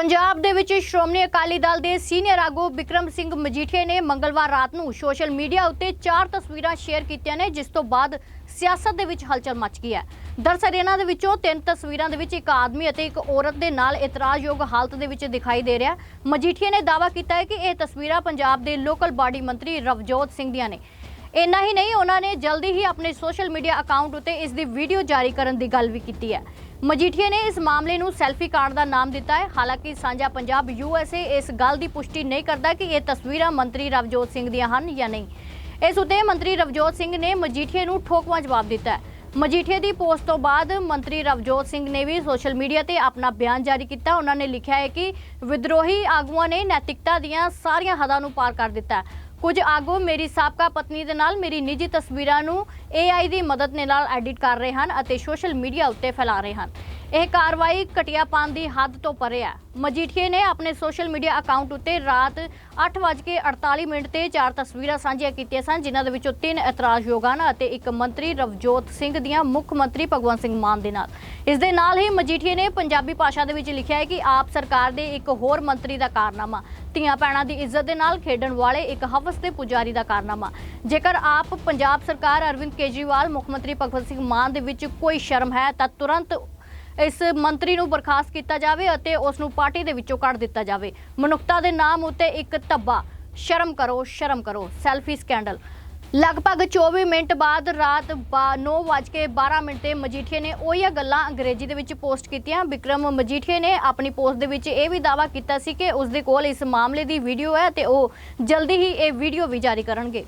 ਪੰਜਾਬ ਦੇ ਵਿੱਚ ਸ਼੍ਰੋਮਣੀ ਅਕਾਲੀ ਦਲ ਦੇ ਸੀਨੀਅਰ ਆਗੂ ਵਿਕਰਮ ਸਿੰਘ ਮਜੀਠੀਆ ਨੇ ਮੰਗਲਵਾਰ ਰਾਤ ਨੂੰ ਸੋਸ਼ਲ ਮੀਡੀਆ ਉੱਤੇ ਚਾਰ ਤਸਵੀਰਾਂ ਸ਼ੇਅਰ ਕੀਤੀਆਂ ਨੇ, ਜਿਸ ਤੋਂ ਬਾਅਦ ਸਿਆਸਤ ਦੇ ਵਿੱਚ ਹਲਚਲ ਮਚ ਗਈ ਹੈ। ਦਰਅਸਲ ਇਹਨਾਂ ਦੇ ਵਿੱਚੋਂ ਤਿੰਨ ਤਸਵੀਰਾਂ ਦੇ ਵਿੱਚ ਇੱਕ ਆਦਮੀ ਅਤੇ ਇੱਕ ਔਰਤ ਦੇ ਨਾਲ ਇਤਰਾਜ਼ਯੋਗ ਹਾਲਤ ਦੇ ਵਿੱਚ ਦਿਖਾਈ ਦੇ ਰਿਹਾ ਮਜੀਠੀਆ ਨੇ ਦਾਅਵਾ ਕੀਤਾ ਹੈ ਕਿ ਇਹ ਤਸਵੀਰਾਂ ਪੰਜਾਬ ਦੇ ਲੋਕਲ ਬਾਡੀ ਮੰਤਰੀ ਰਵਜੋਤ ਸਿੰਘ ਦੀਆਂ ਨੇ। ਇੰਨਾ ਹੀ ਨਹੀਂ, ਉਹਨਾਂ ਨੇ ਜਲਦੀ ਹੀ ਆਪਣੇ ਸੋਸ਼ਲ ਮੀਡੀਆ ਅਕਾਊਂਟ ਉੱਤੇ ਇਸ ਦੀ ਵੀਡੀਓ ਜਾਰੀ ਕਰਨ ਦੀ ਗੱਲ ਵੀ ਕੀਤੀ ਹੈ। ਮਜੀਠੀਆ ਨੇ ਇਸ ਮਾਮਲੇ ਨੂੰ ਸੈਲਫੀ ਕਾਰਡ ਦਾ ਨਾਮ ਦਿੱਤਾ ਹੈ। ਹਾਲਾਂਕਿ ਸਾਂਝਾ ਪੰਜਾਬ ਯੂਐਸਏ ਇਸ ਗੱਲ ਦੀ ਪੁਸ਼ਟੀ ਨਹੀਂ ਕਰਦਾ ਕਿ ਇਹ ਤਸਵੀਰਾਂ ਮੰਤਰੀ ਰਵਜੋਤ ਸਿੰਘ ਦੀਆਂ ਹਨ ਜਾਂ ਨਹੀਂ। ਇਸ ਉੱਤੇ ਮੰਤਰੀ ਰਵਜੋਤ ਸਿੰਘ ਨੇ ਮਜੀਠੀਆ ਨੂੰ ਠੋਕਵਾਂ ਜਵਾਬ ਦਿੱਤਾ ਹੈ। ਮਜੀਠੀਆ ਦੀ ਪੋਸਟ ਤੋਂ ਬਾਅਦ ਮੰਤਰੀ ਰਵਜੋਤ ਸਿੰਘ ਨੇ ਵੀ ਸੋਸ਼ਲ ਮੀਡੀਆ ਤੇ ਆਪਣਾ ਬਿਆਨ ਜਾਰੀ ਕੀਤਾ। ਉਹਨਾਂ ਨੇ ਲਿਖਿਆ ਹੈ ਕਿ ਵਿਦਰੋਹੀ ਆਗੂਆਂ ਨੇ ਨੈਤਿਕਤਾ ਦੀਆਂ ਸਾਰੀਆਂ ਹੱਦਾਂ ਨੂੰ ਪਾਰ ਕਰ ਦਿੱਤਾ ਕੁਝ ਆਗੂ ਮੇਰੀ ਸਾਬਕਾ ਪਤਨੀ ਦੇ ਨਾਲ ਮੇਰੀ ਨਿੱਜੀ ਤਸਵੀਰਾਂ ਨੂੰ AI ਦੀ ਮਦਦ ਦੇ ਨਾਲ ਐਡਿਟ ਕਰ ਰਹੇ ਹਨ ਅਤੇ ਸੋਸ਼ਲ ਮੀਡੀਆ ਉੱਤੇ ਫੈਲਾ ਰਹੇ ਹਨ। ਇਹ ਕਾਰਵਾਈ ਘਟੀਆਪਨ ਦੀ ਹੱਦ ਤੋਂ ਪਰੇ ਹੈ। ਮਜੀਠੀਏ ਨੇ ਆਪਣੇ ਸੋਸ਼ਲ ਮੀਡੀਆ ਅਕਾਊਂਟ ਉੱਤੇ ਰਾਤ 8:48 ਮਿੰਟ ਤੇ ਚਾਰ ਤਸਵੀਰਾਂ ਸਾਂਝੀਆਂ ਕੀਤੀਆਂ ਸਨ, ਜਿਨ੍ਹਾਂ ਦੇ ਵਿੱਚੋਂ ਤਿੰਨ ਇਤਰਾਜ਼ਯੋਗ ਹਨ ਅਤੇ ਇੱਕ ਮੰਤਰੀ ਰਵਜੋਤ ਸਿੰਘ ਦੀਆਂ ਮੁੱਖ ਮੰਤਰੀ ਭਗਵੰਤ ਸਿੰਘ ਮਾਨ ਦੇ ਨਾਲ। ਇਸ ਦੇ ਨਾਲ ਹੀ ਮਜੀਠੀਏ ਨੇ ਪੰਜਾਬੀ ਭਾਸ਼ਾ ਦੇ ਵਿੱਚ ਲਿਖਿਆ ਹੈ ਕਿ ਆਪ ਸਰਕਾਰ ਦੇ ਇੱਕ ਹੋਰ ਮੰਤਰੀ ਦਾ ਕਾਰਨਾਮਾ, ਧੀਆਂ ਭੈਣਾਂ ਦੀ ਇੱਜ਼ਤ ਦੇ ਨਾਲ ਖੇਡਣ ਵਾਲੇ ਇੱਕ ਹਵਸ ਦੇ ਪੁਜਾਰੀ ਦਾ ਕਾਰਨਾਮਾ। ਜੇਕਰ ਆਪ ਪੰਜਾਬ ਸਰਕਾਰ ਅਰਵਿੰਦ ਕੇਜਰੀਵਾਲ, ਮੁੱਖ ਮੰਤਰੀ ਭਗਵੰਤ ਸਿੰਘ ਮਾਨ ਦੇ ਵਿੱਚ ਕੋਈ ਸ਼ਰਮ ਹੈ, ਤਾਂ ਤੁਰੰਤ ਇਸ ਮੰਤਰੀ ਨੂੰ ਬਰਖਾਸਤ ਕੀਤਾ ਜਾਵੇ ਅਤੇ ਉਸ ਨੂੰ ਪਾਰਟੀ ਦੇ ਵਿੱਚੋਂ ਕੱਢ ਦਿੱਤਾ ਜਾਵੇ। ਮਨੁੱਖਤਾ ਦੇ ਨਾਮ ਉੱਤੇ ਇੱਕ ਧੱਬਾ। ਸ਼ਰਮ ਕਰੋ ਸ਼ਰਮ ਕਰੋ। Selfie scandal. ਲਗਭਗ 24 ਮਿੰਟ ਬਾਅਦ ਰਾਤ 9:12 ਮਿੰਟ ਤੇ ਮਜੀਠੀਏ ਨੇ ਉਹੀਆਂ ਗੱਲਾਂ ਅੰਗਰੇਜ਼ੀ ਦੇ ਵਿੱਚ ਪੋਸਟ ਕੀਤੀਆਂ। ਵਿਕਰਮ ਮਜੀਠੀਏ ਨੇ ਆਪਣੀ ਪੋਸਟ ਦੇ ਵਿੱਚ ਇਹ ਵੀ ਦਾਅਵਾ ਕੀਤਾ ਸੀ ਕਿ ਉਸ ਦੇ ਕੋਲ ਇਸ ਮਾਮਲੇ ਦੀ ਵੀਡੀਓ ਹੈ ਤੇ ਉਹ ਜਲਦੀ ਹੀ ਇਹ ਵੀਡੀਓ ਵੀ ਜਾਰੀ ਕਰਨਗੇ।